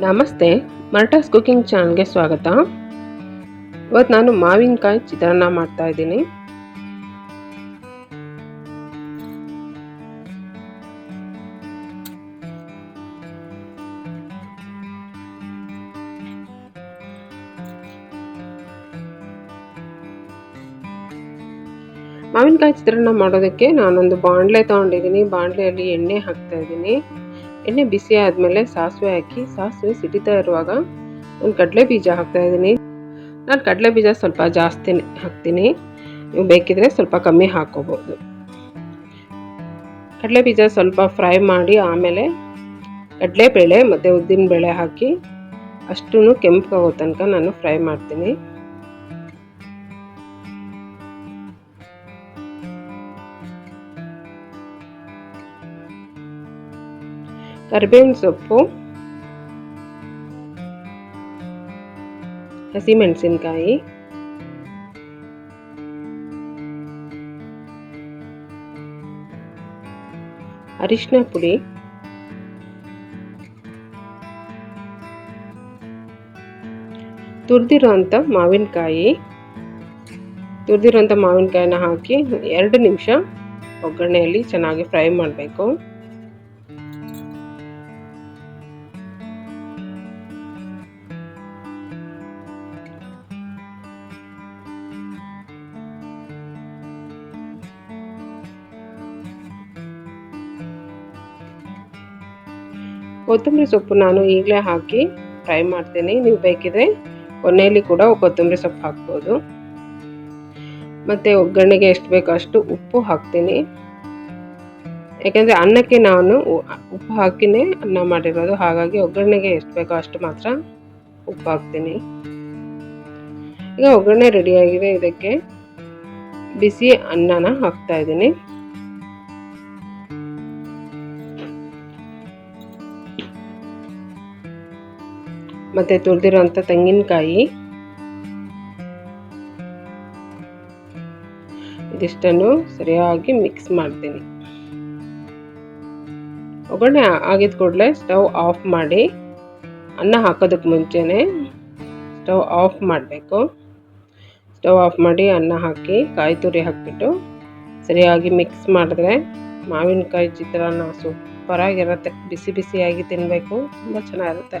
ನಮಸ್ತೆ, ಮರ್ಟಾಸ್ ಕುಕಿಂಗ್ ಚಾನಲ್ಗೆ ಸ್ವಾಗತ. ಇವತ್ತು ನಾನು ಮಾವಿನಕಾಯಿ ಚಿತ್ರಾನ್ನ ಮಾಡ್ತಾ ಇದ್ದೀನಿ. ಮಾವಿನಕಾಯಿ ಚಿತ್ರಾನ್ನ ಮಾಡೋದಕ್ಕೆ ನಾನೊಂದು ಬಾಣಲೆ ತೊಗೊಂಡಿದ್ದೀನಿ. ಬಾಣಲೆಯಲ್ಲಿ ಎಣ್ಣೆ ಹಾಕ್ತಾ ಇದ್ದೀನಿ. ಎಣ್ಣೆ ಬಿಸಿ ಆದಮೇಲೆ ಸಾಸಿವೆ ಹಾಕಿ, ಸಾಸಿವೆ ಸಿಡಿತಾ ಇರುವಾಗ ಒಂದು ಕಡಲೆ ಬೀಜ ಹಾಕ್ತಾ ಇದ್ದೀನಿ. ನಾನು ಕಡಲೆ ಬೀಜ ಸ್ವಲ್ಪ ಜಾಸ್ತಿ ಹಾಕ್ತೀನಿ. ನೀವು ಬೇಕಿದ್ರೆ ಸ್ವಲ್ಪ ಕಮ್ಮಿ ಹಾಕೋಬೋದು. ಕಡಲೆ ಬೀಜ ಸ್ವಲ್ಪ ಫ್ರೈ ಮಾಡಿ ಆಮೇಲೆ ಕಡಲೆಬೇಳೆ ಮತ್ತು ಉದ್ದಿನ ಬೇಳೆ ಹಾಕಿ ಅಷ್ಟೂ ಕೆಂಪಗಾಗೋ ತನಕ ನಾನು ಫ್ರೈ ಮಾಡ್ತೀನಿ. ಕರಿಬೇವಿನ ಸೊಪ್ಪು, ಹಸಿಮೆಣಸಿನ್ಕಾಯಿ, ಅರಿಶಿನ ಪುಡಿ ತುರಿದಿರೋಂಥ ಮಾವಿನಕಾಯಿ ತುರಿದಿರೋಂಥ ಮಾವಿನಕಾಯಿನ ಹಾಕಿ ಎರಡು ನಿಮಿಷ ಒಗ್ಗರಣೆಯಲ್ಲಿ ಚೆನ್ನಾಗಿ ಫ್ರೈ ಮಾಡಬೇಕು. ಕೊತ್ತಂಬರಿ ಸೊಪ್ಪು ನಾನು ಈಗಲೇ ಹಾಕಿ ಫ್ರೈ ಮಾಡ್ತೀನಿ. ನೀವು ಬೇಕಿದ್ರೆ ಕೊನೆಯಲ್ಲಿ ಕೂಡ ಕೊತ್ತಂಬರಿ ಸೊಪ್ಪು ಹಾಕ್ಬೋದು. ಮತ್ತು ಒಗ್ಗರಣೆಗೆ ಎಷ್ಟು ಬೇಕೋ ಅಷ್ಟು ಉಪ್ಪು ಹಾಕ್ತೀನಿ. ಯಾಕೆಂದರೆ ಅನ್ನಕ್ಕೆ ನಾನು ಉಪ್ಪು ಹಾಕಿನೇ ಅನ್ನ ಮಾಡಿರೋದು. ಹಾಗಾಗಿ ಒಗ್ಗರಣೆಗೆ ಎಷ್ಟು ಬೇಕೋ ಅಷ್ಟು ಮಾತ್ರ ಉಪ್ಪು ಹಾಕ್ತೀನಿ. ಈಗ ಒಗ್ಗರಣೆ ರೆಡಿಯಾಗಿದೆ ಇದಕ್ಕೆ ಬಿಸಿ ಅನ್ನನ ಹಾಕ್ತಾ ಇದ್ದೀನಿ. ಮತ್ತು ತುರಿದಿರೋಂಥ ತೆಂಗಿನಕಾಯಿ. ಇದಿಷ್ಟನ್ನು ಸರಿಯಾಗಿ ಮಿಕ್ಸ್ ಮಾಡ್ತೀನಿ. ಒಗ್ಗರಣೆ ಆಗಿದ ಕೂಡಲೇ ಸ್ಟವ್ ಆಫ್ ಮಾಡಿ, ಅನ್ನ ಹಾಕೋದಕ್ಕೆ ಮುಂಚೆನೇ ಸ್ಟವ್ ಆಫ್ ಮಾಡಬೇಕು. ಸ್ಟವ್ ಆಫ್ ಮಾಡಿ ಅನ್ನ ಹಾಕಿ ಕಾಯಿ ತುರಿ ಹಾಕಿಬಿಟ್ಟು ಸರಿಯಾಗಿ ಮಿಕ್ಸ್ ಮಾಡಿದ್ರೆ ಮಾವಿನಕಾಯಿ ಚಿತ್ರಾನ್ನ ಸೂಪರಾಗಿರುತ್ತೆ. ಬಿಸಿ ಬಿಸಿಯಾಗಿ ತಿನ್ನಬೇಕು ತುಂಬ ಚೆನ್ನಾಗಿರುತ್ತೆ.